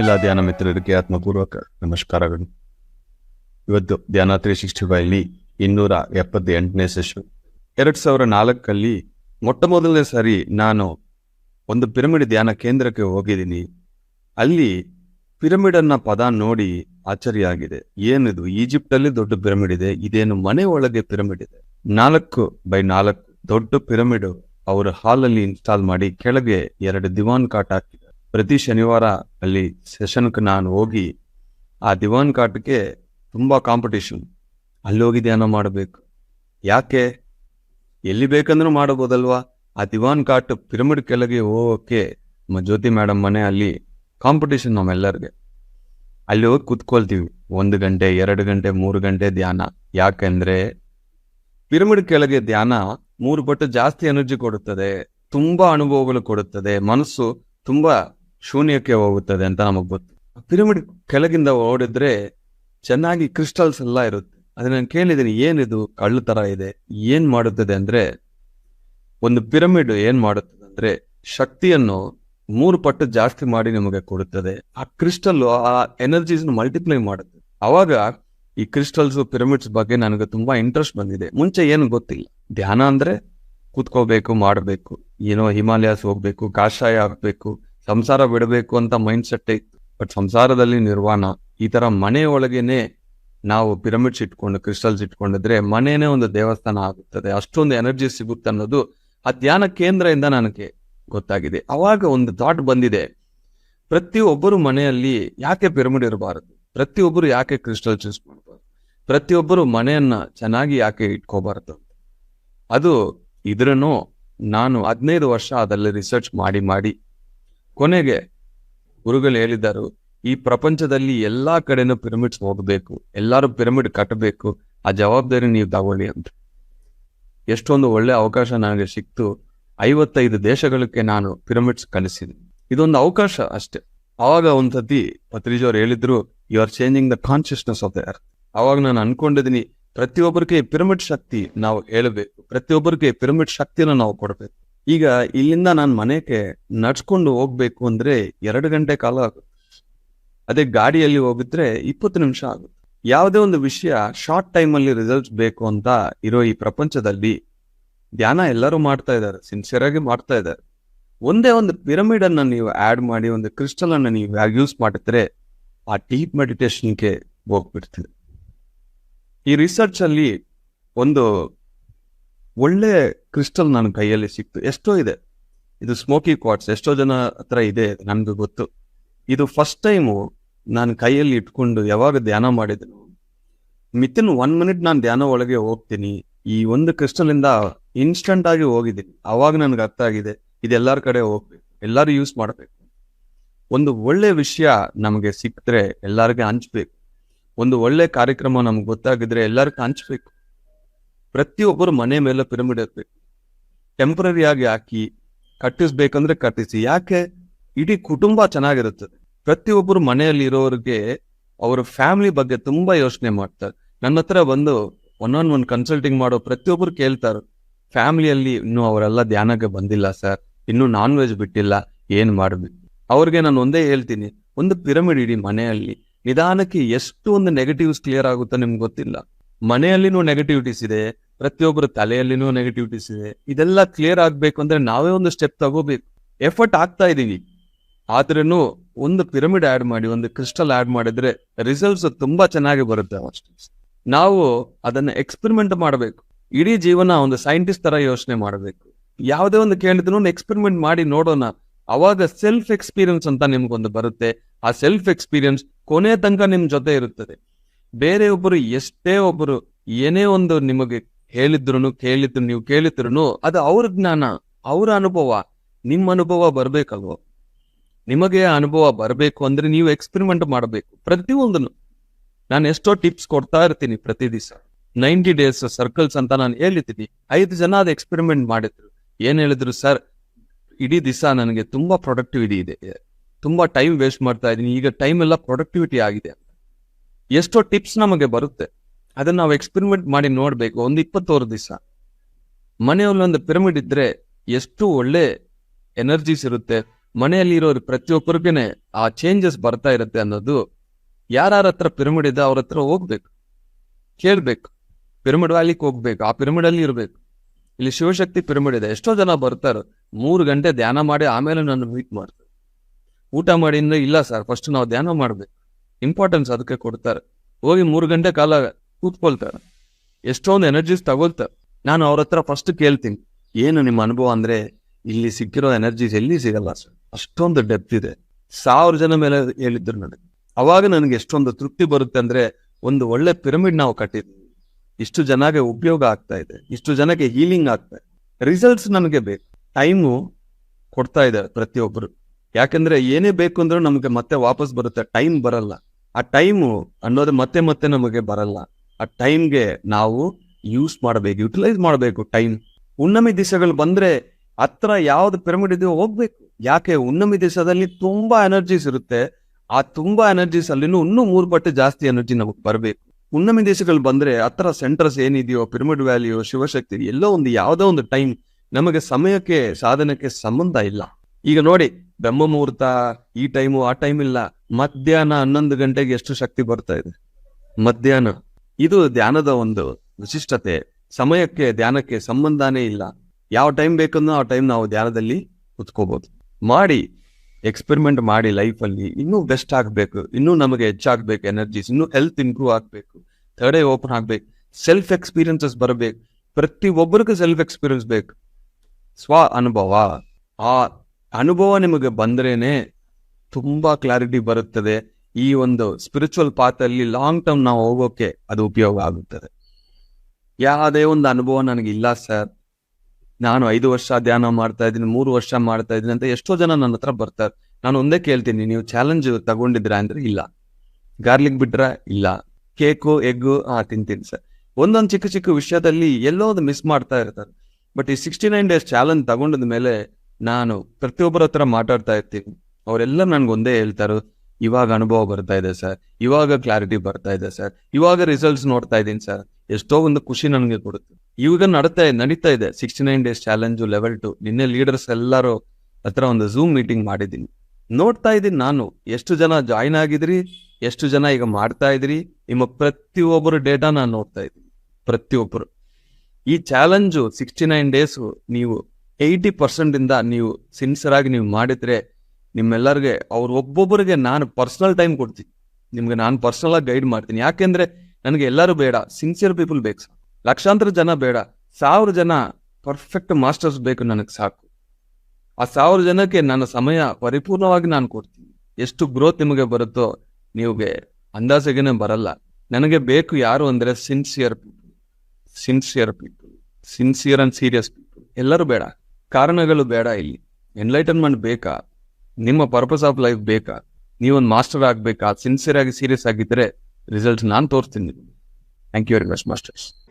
ಎಲ್ಲ ಧ್ಯಾನ ಮಿತ್ರರಿಗೆ ಆತ್ಮಪೂರ್ವಕ ನಮಸ್ಕಾರಗಳು. ಇವತ್ತು ಧ್ಯಾನ ತ್ರೀ ಸಿಕ್ಸ್ಟಿ ಫೈವ್ಲಿ ಇನ್ನೂರ ಎಪ್ಪತ್ತ ಎಂಟನೇ ಸೆಷನ್ ಎರಡ್ ಸಾವಿರ ನಾಲ್ಕಲ್ಲಿ ಮೊಟ್ಟ ಮೊದಲನೇ ಸಾರಿ ನಾನು ಒಂದು ಪಿರಮಿಡ್ ಧ್ಯಾನ ಕೇಂದ್ರಕ್ಕೆ ಹೋಗಿದ್ದೀನಿ. ಅಲ್ಲಿ ಪಿರಮಿಡ್ ಅನ್ನ ಪದ ನೋಡಿ ಆಶ್ಚರ್ಯ ಆಗಿದೆ ಏನಿದು? ಈಜಿಪ್ಟ್ ಅಲ್ಲಿ ದೊಡ್ಡ ಪಿರಮಿಡ್ ಇದೆ, ಇದೇನು ಮನೆ ಒಳಗೆ ಪಿರಮಿಡ್ ಇದೆ? ನಾಲ್ಕು ಬೈ ನಾಲ್ಕು ದೊಡ್ಡ ಪಿರಮಿಡ್ ಅವರ ಹಾಲಲ್ಲಿ ಇನ್ಸ್ಟಾಲ್ ಮಾಡಿ ಕೆಳಗೆ ಎರಡು ದಿವಾನ್ ಕಾಟ್ ಹಾಕಿದ್ದಾರೆ ಪ್ರತಿ ಶನಿವಾರ ಅಲ್ಲಿ ಸೆಷನ್ಗೆ ನಾನು ಹೋಗಿ ಆ ದಿವಾನ್ ಕಾಟ್ಗೆ ತುಂಬ ಕಾಂಪಿಟೇಷನ್ ಅಲ್ಲಿ ಹೋಗಿ ಧ್ಯಾನ ಮಾಡಬೇಕು. ಯಾಕೆ? ಎಲ್ಲಿ ಬೇಕಂದ್ರೂ ಮಾಡಬಹುದಲ್ವಾ? ಆ ದಿವಾನ್ ಕಾಟ್ ಪಿರಮಿಡ್ ಕೆಳಗೆ ಹೋಗೋಕ್ಕೆ ನಮ್ಮ ಜ್ಯೋತಿ ಮೇಡಮ್ ಮನೆ ಅಲ್ಲಿ ಕಾಂಪಿಟೇಷನ್ ನಮ್ಮೆಲ್ಲರಿಗೆ. ಅಲ್ಲಿ ಹೋಗಿ ಕುತ್ಕೊಳ್ತೀವಿ. ಒಂದು ಗಂಟೆ, ಎರಡು ಗಂಟೆ, ಮೂರು ಗಂಟೆ ಧ್ಯಾನ. ಯಾಕೆಂದ್ರೆ ಪಿರಮಿಡ್ ಕೆಳಗೆ ಧ್ಯಾನ ಮೂರು ಪಟ್ಟು ಜಾಸ್ತಿ ಎನರ್ಜಿ ಕೊಡುತ್ತದೆ, ತುಂಬಾ ಅನುಭವಗಳು ಕೊಡುತ್ತದೆ, ಮನಸ್ಸು ತುಂಬಾ ಶೂನ್ಯಕ್ಕೆ ಹೋಗುತ್ತದೆ ಅಂತ ನಮಗ್ ಗೊತ್ತು. ಪಿರಮಿಡ್ ಕೆಳಗಿಂದ ಓಡಿದ್ರೆ ಚೆನ್ನಾಗಿ ಕ್ರಿಸ್ಟಲ್ಸ್ ಎಲ್ಲ ಇರುತ್ತೆ. ಅದನ್ನ ನಾನು ಕೇಳಿದ್ದೀನಿ, ಏನಿದು ಕಳ್ಳು ತರ ಇದೆ? ಏನ್ ಮಾಡುತ್ತದೆ ಅಂದ್ರೆ, ಒಂದು ಪಿರಮಿಡ್ ಏನ್ ಮಾಡುತ್ತದೆ ಅಂದ್ರೆ, ಶಕ್ತಿಯನ್ನು ಮೂರು ಪಟ್ಟು ಜಾಸ್ತಿ ಮಾಡಿ ನಿಮಗೆ ಕೊಡುತ್ತದೆ. ಆ ಕ್ರಿಸ್ಟಲ್ ಆ ಎನರ್ಜೀಸ್ ಮಲ್ಟಿಪ್ಲೈ ಮಾಡುತ್ತೆ. ಅವಾಗ ಈ ಕ್ರಿಸ್ಟಲ್ಸ್ ಪಿರಮಿಡ್ಸ್ ಬಗ್ಗೆ ನನಗೆ ತುಂಬಾ ಇಂಟ್ರೆಸ್ಟ್ ಬಂದಿದೆ. ಮುಂಚೆ ಏನು ಗೊತ್ತಿಲ್ಲ. ಧ್ಯಾನ ಅಂದ್ರೆ ಕೂತ್ಕೋಬೇಕು, ಮಾಡಬೇಕು. ಏನೋ ಹಿಮಾಲಯಾಸ್ ಹೋಗ್ಬೇಕು, ಕಾಷಾಯ ಆಗ್ಬೇಕು ಸಂಸಾರ ಬಿಡಬೇಕು ಅಂತ ಮೈಂಡ್ ಸೆಟ್ ಇತ್ತು. ಬಟ್ ಸಂಸಾರದಲ್ಲಿ ನಿರ್ವಾಣ, ಈ ತರ ಮನೆ ನಾವು ಪಿರಮಿಡ್ಸ್ ಇಟ್ಕೊಂಡು ಕ್ರಿಸ್ಟಲ್ಸ್ ಇಟ್ಕೊಂಡಿದ್ರೆ ಮನೇನೆ ಒಂದು ದೇವಸ್ಥಾನ ಆಗುತ್ತದೆ. ಅಷ್ಟೊಂದು ಎನರ್ಜಿ ಸಿಗುತ್ತೆ ಅನ್ನೋದು ಆ ಧ್ಯಾನ ಕೇಂದ್ರದಿಂದ ನನಗೆ ಗೊತ್ತಾಗಿದೆ. ಅವಾಗ ಒಂದು ಥಾಟ್ ಬಂದಿದೆ. ಪ್ರತಿಯೊಬ್ಬರು ಮನೆಯಲ್ಲಿ ಯಾಕೆ ಪಿರಮಿಡ್ ಇರಬಾರದು? ಪ್ರತಿಯೊಬ್ಬರು ಯಾಕೆ ಕ್ರಿಸ್ಟಲ್ ಚೂಸ್ ಮಾಡಬಾರ್ದು? ಪ್ರತಿಯೊಬ್ಬರು ಮನೆಯನ್ನ ಚೆನ್ನಾಗಿ ಯಾಕೆ ಇಟ್ಕೋಬಾರದು ಅದು ಇದ್ರನ್ನು ನಾನು ಹದಿನೈದು ವರ್ಷ ಅದರಲ್ಲಿ ರಿಸರ್ಚ್ ಮಾಡಿ ಮಾಡಿ ಕೊನೆಗೆ ಗುರುಗಳು ಹೇಳಿದರು, ಈ ಪ್ರಪಂಚದಲ್ಲಿ ಎಲ್ಲಾ ಕಡೆನೂ ಪಿರಮಿಡ್ಸ್ ಹೋಗಬೇಕು, ಎಲ್ಲರೂ ಪಿರಮಿಡ್ ಕಟ್ಟಬೇಕು, ಆ ಜವಾಬ್ದಾರಿ ನೀವು ತಗೊಳ್ಳಿ ಅಂತ. ಎಷ್ಟೊಂದು ಒಳ್ಳೆ ಅವಕಾಶ ನನಗೆ ಸಿಕ್ತು. ಐವತ್ತೈದು ದೇಶಗಳಿಗೆ ನಾನು ಪಿರಮಿಡ್ಸ್ ಕಲಿಸಿದೆ. ಇದೊಂದು ಅವಕಾಶ ಅಷ್ಟೇ. ಅವಾಗ ಒಂದ್ಸತಿ ಪತ್ರಿಜಿಯವ್ರು ಹೇಳಿದ್ರು you are changing the consciousness of the earth ಅವಾಗ ನಾನು ಅನ್ಕೊಂಡಿದ್ದೀನಿ, ಪ್ರತಿಯೊಬ್ಬರಿಗೆ ಪಿರಮಿಡ್ ಶಕ್ತಿ ನಾವು ಹೇಳಬೇಕು, ಪ್ರತಿಯೊಬ್ಬರಿಗೆ ಪಿರಮಿಡ್ ಶಕ್ತಿನ ನಾವು ಕೊಡಬೇಕು. ಈಗ ಇಲ್ಲಿಂದ ನಾನು ಮನೆಗೆ ನಡ್ಸ್ಕೊಂಡು ಹೋಗ್ಬೇಕು ಅಂದ್ರೆ ಎರಡು ಗಂಟೆ ಕಾಲ ಆಗುತ್ತೆ ಅದೇ ಗಾಡಿಯಲ್ಲಿ ಹೋಗಿದ್ರೆ ಇಪ್ಪತ್ತು ನಿಮಿಷ ಆಗುತ್ತೆ. ಯಾವುದೇ ಒಂದು ವಿಷಯ ಶಾರ್ಟ್ ಟೈಮ್ ಅಲ್ಲಿ ರಿಸಲ್ಟ್ಸ್ ಬೇಕು ಅಂತ ಇರೋ ಈ ಪ್ರಪಂಚದಲ್ಲಿ ಧ್ಯಾನ ಎಲ್ಲರೂ ಮಾಡ್ತಾ ಇದ್ದಾರೆ ಸಿನ್ಸಿಯರ್ ಆಗಿ ಮಾಡ್ತಾ ಇದ್ದಾರೆ. ಒಂದೇ ಒಂದು ಪಿರಮಿಡ್ ಅನ್ನ ನೀವು ಆಡ್ ಮಾಡಿ, ಒಂದು ಕ್ರಿಸ್ಟಲ್ ಅನ್ನ ನೀವು ಯೂಸ್ ಮಾಡಿದ್ರೆ ಆ ಡೀಪ್ ಮೆಡಿಟೇಷನ್ಗೆ ಹೋಗ್ಬಿಡ್ತದೆ ಈ ರಿಸರ್ಚ್ ಅಲ್ಲಿ ಒಂದು ಒಳ್ಳೆ ಕ್ರಿಸ್ಟಲ್ ನನ್ನ ಕೈಯಲ್ಲಿ ಸಿಕ್ತು. ಎಷ್ಟೋ ಇದೆ. ಇದು ಸ್ಮೋಕಿ ಕ್ವಾಟ್ಸ್. ಎಷ್ಟೋ ಜನ ಹತ್ರ ಇದೆ ನನಗೆ ಗೊತ್ತು. ಇದು ಫಸ್ಟ್ ಟೈಮು ನಾನು ಕೈಯಲ್ಲಿ ಇಟ್ಕೊಂಡು ಯಾವಾಗ ಧ್ಯಾನ ಮಾಡಿದನು. ಮಿತಿನ್ ಒನ್ ಮಿನಿಟ್ ನಾನು ಧ್ಯಾನ ಒಳಗೆ ಹೋಗ್ತೀನಿ. ಈ ಒಂದು ಕ್ರಿಸ್ಟಲ್ ಇಂದ ಇನ್ಸ್ಟಂಟ್ ಆಗಿ ಹೋಗಿದ್ದೀನಿ. ಅವಾಗ ನನ್ಗೆ ಅರ್ಥ ಆಗಿದೆ. ಇದೆಲ್ಲರ ಕಡೆ ಹೋಗ್ಬೇಕು. ಎಲ್ಲರೂ ಯೂಸ್ ಮಾಡಬೇಕು. ಒಂದು ಒಳ್ಳೆ ವಿಷಯ ನಮಗೆ ಸಿಕ್ಕಿದ್ರೆ ಎಲ್ಲರಿಗೆ ಹಂಚ್ಬೇಕು. ಒಂದು ಒಳ್ಳೆ ಕಾರ್ಯಕ್ರಮ ನಮ್ಗೆ ಗೊತ್ತಾಗಿದ್ರೆ ಎಲ್ಲರಿಗೂ ಹಂಚ್ಬೇಕು. ಪ್ರತಿಯೊಬ್ಬರು ಮನೆ ಮೇಲೆ ಪಿರಮಿಡ್ ಇರ್ಬೇಕು ಟೆಂಪ್ರರಿ ಆಗಿ ಹಾಕಿ, ಕಟ್ಟಿಸ್ಬೇಕಂದ್ರೆ ಕಟ್ಟಿಸಿ. ಯಾಕೆ? ಇಡೀ ಕುಟುಂಬ ಚೆನ್ನಾಗಿರುತ್ತೆ. ಪ್ರತಿಯೊಬ್ಬರು ಮನೆಯಲ್ಲಿ ಇರೋರಿಗೆ ಅವರ ಫ್ಯಾಮಿಲಿ ಬಗ್ಗೆ ತುಂಬಾ ಯೋಚನೆ ಮಾಡ್ತಾರೆ. ನನ್ನ ಹತ್ರ ಬಂದು ಒನ್ ಆನ್ ಒನ್ ಕನ್ಸಲ್ಟಿಂಗ್ ಮಾಡೋ ಪ್ರತಿಯೊಬ್ಬರು ಕೇಳ್ತಾರೆ. ಫ್ಯಾಮಿಲಿಯಲ್ಲಿ ಇನ್ನು ಅವರೆಲ್ಲ ಧ್ಯಾನಕ್ಕೆ ಬಂದಿಲ್ಲ ಸರ್. ಇನ್ನು ನಾನ್ ವೆಜ್ ಬಿಟ್ಟಿಲ್ಲ. ಏನ್ ಮಾಡ್ಬೇಕು? ಅವ್ರಿಗೆ ನಾನು ಒಂದೇ ಹೇಳ್ತೀನಿ. ಒಂದು ಪಿರಮಿಡ್ ಇಡಿ ಮನೆಯಲ್ಲಿ. ನಿಧಾನಕ್ಕೆ ಎಷ್ಟು ಒಂದು ನೆಗೆಟಿವ್ಸ್ ಕ್ಲಿಯರ್ ಆಗುತ್ತೋ ನಿಮ್ಗೆ ಗೊತ್ತಿಲ್ಲ. ಮನೆಯಲ್ಲಿನೂ ನೆಗೆಟಿವಿಟೀಸ್ ಇದೆ. ಪ್ರತಿಯೊಬ್ಬರ ತಲೆಯಲ್ಲಿನೂ ನೆಗೆಟಿವಿಟೀಸ್ ಇದೆ. ಇದೆಲ್ಲ ಕ್ಲಿಯರ್ ಆಗ್ಬೇಕು ಅಂದ್ರೆ ನಾವೇ ಒಂದು ಸ್ಟೆಪ್ ತಗೋಬೇಕು. ಎಫರ್ಟ್ ಆಗ್ತಾ ಇದೀವಿ. ಆದ್ರೂ ಒಂದು ಪಿರಮಿಡ್ ಆಡ್ ಮಾಡಿ, ಒಂದು ಕ್ರಿಸ್ಟಲ್ ಆಡ್ ಮಾಡಿದ್ರೆ ರಿಸಲ್ಟ್ಸ್ ತುಂಬಾ ಚೆನ್ನಾಗಿ ಬರುತ್ತೆ ನಾವು ಅದನ್ನ ಎಕ್ಸ್ಪೆರಿಮೆಂಟ್ ಮಾಡಬೇಕು. ಇಡೀ ಜೀವನ ಒಂದು ಸೈಂಟಿಸ್ಟ್ ತರ ಯೋಚನೆ ಮಾಡಬೇಕು. ಯಾವುದೇ ಒಂದು ಕೇಳಿದ್ರು ಎಕ್ಸ್ಪೆರಿಮೆಂಟ್ ಮಾಡಿ ನೋಡೋಣ. ಅವಾಗ ಸೆಲ್ಫ್ ಎಕ್ಸ್ಪೀರಿಯನ್ಸ್ ಅಂತ ನಿಮ್ಗೊಂದು ಬರುತ್ತೆ. ಆ ಸೆಲ್ಫ್ ಎಕ್ಸ್ಪೀರಿಯನ್ಸ್ ಕೊನೆ ತನಕ ನಿಮ್ ಜೊತೆ ಇರುತ್ತದೆ. ಬೇರೆ ಒಬ್ಬರು ಎಷ್ಟೇ ಒಬ್ಬರು ಏನೇ ಒಂದು ನಿಮಗೆ ಹೇಳಿದ್ರು ಕೇಳಿದ್ರು, ನೀವು ಕೇಳಿದ್ರು ಅದು ಅವ್ರ ಜ್ಞಾನ, ಅವ್ರ ಅನುಭವ. ನಿಮ್ಮ ಅನುಭವ ಬರ್ಬೇಕಲ್ವೋ? ನಿಮಗೆ ಅನುಭವ ಬರಬೇಕು ಅಂದ್ರೆ ನೀವು ಎಕ್ಸ್ಪೆರಿಮೆಂಟ್ ಮಾಡಬೇಕು, ಪ್ರತಿಯೊಂದನ್ನು. ನಾನು ಎಷ್ಟೋ ಟಿಪ್ಸ್ ಕೊಡ್ತಾ ಇರ್ತೀನಿ ಪ್ರತಿ ದಿವಸ. ನೈಂಟಿ ಡೇಸ್ ಸರ್ಕಲ್ಸ್ ಅಂತ ನಾನು ಹೇಳಿದ್ದೀನಿ. ಐದು ಜನ ಅದು ಎಕ್ಸ್ಪೆರಿಮೆಂಟ್ ಮಾಡಿದ್ರು. ಏನ್ ಹೇಳಿದ್ರು, ಸರ್, ಇಡೀ ದಿವಸ ನನಗೆ ತುಂಬಾ ಪ್ರೊಡಕ್ಟಿವಿಟಿ ಇದೆ. ತುಂಬಾ ಟೈಮ್ ವೇಸ್ಟ್ ಮಾಡ್ತಾ ಇದ್ದೀನಿ. ಈಗ ಟೈಮ್ ಎಲ್ಲ ಪ್ರೊಡಕ್ಟಿವಿಟಿ ಆಗಿದೆ. ಎಷ್ಟೋ ಟಿಪ್ಸ್ ನಮಗೆ ಬರುತ್ತೆ. ಅದನ್ನ ನಾವು ಎಕ್ಸ್ಪೆರಿಮೆಂಟ್ ಮಾಡಿ ನೋಡ್ಬೇಕು. ಒಂದು ಇಪ್ಪತ್ತೋರು ದಿವಸ. ಮನೆಯಲ್ಲಿ ಒಂದು ಪಿರಮಿಡ್ ಇದ್ರೆ ಎಷ್ಟು ಒಳ್ಳೆ ಎನರ್ಜೀಸ್ ಇರುತ್ತೆ. ಮನೆಯಲ್ಲಿ ಇರೋರು ಪ್ರತಿಯೊಬ್ಬರಿಗೇನೆ ಆ ಚೇಂಜಸ್ ಬರ್ತಾ ಇರುತ್ತೆ ಅನ್ನೋದು ಯಾರ್ಯಾರ ಹತ್ರ ಪಿರಮಿಡ್ ಇದೆ ಅವ್ರ ಹತ್ರ ಹೋಗ್ಬೇಕು. ಕೇಳ್ಬೇಕು. ಪಿರಮಿಡ್ ವ್ಯಾಲಿಗೆ ಹೋಗ್ಬೇಕು. ಆ ಪಿರಮಿಡ್ ಅಲ್ಲಿ ಇರ್ಬೇಕು. ಇಲ್ಲಿ ಶಿವಶಕ್ತಿ ಪಿರಮಿಡ್ ಇದೆ. ಎಷ್ಟೋ ಜನ ಬರ್ತಾರೆ. ಮೂರು ಗಂಟೆ ಧ್ಯಾನ ಮಾಡಿ ಆಮೇಲೆ ನಾನು ಮೀಟ್ ಮಾಡ್ತಾರೆ. ಊಟ ಮಾಡಿ ಇಲ್ಲ ಸರ್ ಫಸ್ಟ್ ನಾವು ಧ್ಯಾನ ಮಾಡ್ಬೇಕು. ಇಂಪಾರ್ಟೆನ್ಸ್ ಅದಕ್ಕೆ ಕೊಡ್ತಾರೆ. ಹೋಗಿ ಮೂರು ಗಂಟೆ ಕಾಲ ಕೂತ್ಕೊಳ್ತಾರೆ. ಎಷ್ಟೊಂದು ಎನರ್ಜೀಸ್ ತಗೊಳ್ತಾರೆ. ನಾನು ಅವ್ರ ಹತ್ರ ಫಸ್ಟ್ ಕೇಳ್ತೀನಿ, ಏನು ನಿಮ್ಮ ಅನುಭವ ಅಂದ್ರೆ ಇಲ್ಲಿ ಸಿಕ್ಕಿರೋ ಎನರ್ಜೀಸ್ ಎಲ್ಲಿ ಸಿಗಲ್ಲ ಸರ್ ಅಷ್ಟೊಂದು ಡೆಪ್ತ್ ಇದೆ. ಸಾವಿರ ಜನ ಮೇಲೆ ಹೇಳಿದ್ರು ನನಗೆ. ಅವಾಗ ನನಗೆ ಎಷ್ಟೊಂದು ತೃಪ್ತಿ ಬರುತ್ತೆ ಅಂದ್ರೆ ಒಂದು ಒಳ್ಳೆ ಪಿರಮಿಡ್ ನಾವು ಕಟ್ಟಿದ್ವಿ. ಇಷ್ಟು ಜನಗೆ ಉಪಯೋಗ ಆಗ್ತಾ ಇದೆ, ಇಷ್ಟು ಜನಕ್ಕೆ ಹೀಲಿಂಗ್ ಆಗ್ತಾ ಇದೆ. ರಿಸಲ್ಟ್ಸ್ ನಮಗೆ ಬೇಕು. ಟೈಮು ಕೊಡ್ತಾ ಇದ್ದಾರೆ ಪ್ರತಿಯೊಬ್ಬರು ಯಾಕಂದ್ರೆ ಏನೇ ಬೇಕು ಅಂದ್ರೂ ನಮಗೆ ಮತ್ತೆ ವಾಪಸ್ ಬರುತ್ತೆ ಟೈಮ್ ಬರಲ್ಲ. ಆ ಟೈಮು ಅನ್ನೋದು ಮತ್ತೆ ಮತ್ತೆ ನಮಗೆ ಬರಲ್ಲ. ಆ ಟೈಮ್ಗೆ ನಾವು ಯೂಸ್ ಮಾಡಬೇಕು, ಯುಟಿಲೈಸ್ ಮಾಡಬೇಕು ಟೈಮ್. ಉನ್ನಮಿ ದಿಶಗಳು ಬಂದ್ರೆ ಹತ್ರ ಯಾವ್ದು ಪಿರಮಿಡ್ ಇದೆಯೋ ಹೋಗ್ಬೇಕು. ಯಾಕೆ? ಉನ್ನಮಿ ದಿಶದಲ್ಲಿ ತುಂಬಾ ಎನರ್ಜೀಸ್ ಇರುತ್ತೆ. ಆ ತುಂಬಾ ಎನರ್ಜೀಸ್ ಅಲ್ಲಿನೂ ಇನ್ನೂ ಮೂರು ಪಟ್ಟು ಜಾಸ್ತಿ ಎನರ್ಜಿ ನಮಗೆ ಬರಬೇಕು. ಉನ್ನಮಿ ದೇಶಗಳು ಬಂದ್ರೆ ಹತ್ರ ಸೆಂಟರ್ಸ್ ಏನಿದೆಯೋ ಪಿರಮಿಡ್ ವ್ಯಾಲಿಯೋ ಶಿವಶಕ್ತಿ, ಎಲ್ಲೋ ಒಂದು ಯಾವುದೋ ಒಂದು ಟೈಮ್ ನಮಗೆ ಸಮಯಕ್ಕೆ, ಸಾಧನಕ್ಕೆ ಸಂಬಂಧ ಇಲ್ಲ. ಈಗ ನೋಡಿ, ಬ್ರಹ್ಮ ಮುಹೂರ್ತ, ಈ ಟೈಮು ಆ ಟೈಮ್ ಇಲ್ಲ. ಮಧ್ಯಾಹ್ನ ಹನ್ನೊಂದು ಗಂಟೆಗೆ ಎಷ್ಟು ಶಕ್ತಿ ಬರ್ತಾ ಇದೆ? ಮಧ್ಯಾಹ್ನ. ಇದು ಧ್ಯಾನದ ಒಂದು ವಿಶಿಷ್ಟತೆ. ಸಮಯಕ್ಕೆ, ಧ್ಯಾನಕ್ಕೆ ಸಂಬಂಧನೇ ಇಲ್ಲ. ಯಾವ ಟೈಮ್ ಬೇಕನ್ನೋ ಆ ಟೈಮ್ ನಾವು ಧ್ಯಾನದಲ್ಲಿ ಕುತ್ಕೋಬಹುದು ಮಾಡಿ ಎಕ್ಸ್ಪೆರಿಮೆಂಟ್ ಮಾಡಿ ಲೈಫಲ್ಲಿ ಇನ್ನೂ ಬೆಸ್ಟ್ ಆಗಬೇಕು. ಇನ್ನೂ ನಮಗೆ ಹೆಚ್ಚಾಗಬೇಕು ಎನರ್ಜೀಸ್ ಇನ್ನೂ ಹೆಲ್ತ್ ಇಂಪ್ರೂವ್ ಆಗಬೇಕು. ಥರ್ಡ್ ಓಪನ್ ಆಗ್ಬೇಕು. ಸೆಲ್ಫ್ ಎಕ್ಸ್ಪೀರಿಯನ್ಸಸ್ ಬರಬೇಕು. ಪ್ರತಿ ಒಬ್ಬರಿಗೂ ಸೆಲ್ಫ್ ಎಕ್ಸ್ಪೀರಿಯನ್ಸ್ ಬೇಕು. ಸ್ವ ಅನುಭವ. ಆ ಅನುಭವ ನಿಮಗೆ ಬಂದ್ರೇನೆ ತುಂಬಾ ಕ್ಲಾರಿಟಿ ಬರುತ್ತದೆ. ಈ ಒಂದು ಸ್ಪಿರಿಚುವಲ್ ಪಾತ್ ಅಲ್ಲಿ ಲಾಂಗ್ ಟರ್ಮ್ ನಾವು ಹೋಗೋಕೆ ಅದು ಉಪಯೋಗ ಆಗುತ್ತದೆ. ಯಾವುದೇ ಒಂದು ಅನುಭವ ನನಗೆ ಇಲ್ಲ ಸರ್ ನಾನು ಐದು ವರ್ಷ ಧ್ಯಾನ ಮಾಡ್ತಾ ಇದ್ದೀನಿ, ಮೂರು ವರ್ಷ ಮಾಡ್ತಾ ಇದ್ದೀನಿ ಅಂತ ಎಷ್ಟೋ ಜನ ನನ್ನ ಹತ್ರ ಬರ್ತಾರೆ. ನಾನು ಒಂದೇ ಕೇಳ್ತೀನಿ, ನೀವು ಚಾಲೆಂಜ್ ತಗೊಂಡಿದ್ರಾ ಅಂದ್ರೆ ಇಲ್ಲ. ಗಾರ್ಲಿಕ್ ಬಿಟ್ರ ಇಲ್ಲ. ಕೇಕು, ಎಗ್ಗು, ಆ, ತಿಂತೀನಿ ಸರ್ ಒಂದೊಂದು ಚಿಕ್ಕ ಚಿಕ್ಕ ವಿಷಯದಲ್ಲಿ ಎಲ್ಲೋ ಒಂದು ಮಿಸ್ ಮಾಡ್ತಾ ಇರ್ತಾರೆ. ಬಟ್ ಈ ಸಿಕ್ಸ್ಟಿ ನೈನ್ ಡೇಸ್ ಚಾಲೆಂಜ್ ತಗೊಂಡಿದ ಮೇಲೆ ನಾನು ಪ್ರತಿಯೊಬ್ಬರ ಹತ್ರ ಮಾತಾಡ್ತಾ ಇರ್ತೀನಿ. ಅವರೆಲ್ಲ ನನ್ಗೆ ಒಂದೇ ಹೇಳ್ತಾರೆ ಇವಾಗ ಅನುಭವ ಬರ್ತಾ ಇದೆ ಸರ್. ಇವಾಗ ಕ್ಲಾರಿಟಿ ಬರ್ತಾ ಇದೆ ಸರ್. ಇವಾಗ ರಿಸಲ್ಟ್ಸ್ ನೋಡ್ತಾ ಇದ್ದೀನಿ ಸರ್. ಎಷ್ಟೋ ಒಂದು ಖುಷಿ ನನಗೆ ಕೊಡುತ್ತೆ. ಇವಾಗ ನಡ್ತಾ ನಡೀತಾ ಇದೆ. Sixty nine days challenge level two ನಿನ್ನೆ ಲೀಡರ್ಸ್ ಎಲ್ಲರೂ ಹತ್ರ ಒಂದು ಝೂಮ್ ಮೀಟಿಂಗ್ ಮಾಡಿದ್ದೀನಿ. ನೋಡ್ತಾ ಇದ್ದೀನಿ ನಾನು. ಎಷ್ಟು ಜನ ಜಾಯ್ನ್ ಆಗಿದ್ರಿ? ಎಷ್ಟು ಜನ ಈಗ ಮಾಡ್ತಾ ಇದ್ರಿ? ನಿಮ್ಮ ಪ್ರತಿಯೊಬ್ಬರು ಡೇಟಾ ನಾನು ನೋಡ್ತಾ ಇದ್ದೀನಿ. ಪ್ರತಿಯೊಬ್ಬರು. ಈ ಚಾಲೆಂಜು ಸಿಕ್ಸ್ಟಿ ನೈನ್ ಡೇಸು ನೀವು ಏಯ್ಟಿ ಪರ್ಸೆಂಟಿಂದ ನೀವು ಸಿನ್ಸಿಯರ್ ಆಗಿ ನೀವು ಮಾಡಿದ್ರೆ ನಿಮ್ಮೆಲ್ಲರಿಗೆ, ಅವ್ರ ಒಬ್ಬೊಬ್ಬರಿಗೆ ನಾನು ಪರ್ಸನಲ್ ಟೈಮ್ ಕೊಡ್ತೀನಿ. ನಿಮ್ಗೆ ನಾನು ಪರ್ಸನಲ್ ಆಗಿ ಗೈಡ್ ಮಾಡ್ತೀನಿ. ಯಾಕೆಂದ್ರೆ ನನಗೆ ಎಲ್ಲರೂ ಬೇಡ ಸಿನ್ಸಿಯರ್ ಪೀಪಲ್ ಬೇಕು ಲಕ್ಷಾಂತರ ಜನ ಬೇಡ, ಸಾವಿರ ಜನ ಪರ್ಫೆಕ್ಟ್ ಮಾಸ್ಟರ್ಸ್ ಬೇಕು ನನಗೆ ಸಾಕು. ಆ ಸಾವಿರ ಜನಕ್ಕೆ ನನ್ನ ಸಮಯ ಪರಿಪೂರ್ಣವಾಗಿ ನಾನು ಕೊಡ್ತೀನಿ. ಎಷ್ಟು ಗ್ರೋತ್ ನಿಮಗೆ ಬರುತ್ತೋ ನೀವುಗೆ ಅಂದಾಜಿಗೆನೆ ಬರಲ್ಲ. ನನಗೆ ಬೇಕು ಯಾರು ಅಂದ್ರೆ sincere people sincere people sincere and serious people ಎಲ್ಲರೂ ಬೇಡ. ಕಾರಣಗಳು ಬೇಡ ಇಲ್ಲಿ. ಎನ್ಲೈಟನ್ಮೆಂಟ್ ಬೇಕಾ? ನಿಮ್ಮ ಪರ್ಪಸ್ ಆಫ್ ಲೈಫ್ ಬೇಕಾ? ನೀವೊಂದು ಮಾಸ್ಟರ್ ಆಗಬೇಕಾ? ಸಿನ್ಸಿಯರ್ ಆಗಿ ಸೀರಿಯಸ್ ಆಗಿದ್ರೆ ರಿಸಲ್ಟ್ ನಾನು ತೋರಿಸ್ತೀನಿ. Thank you very much masters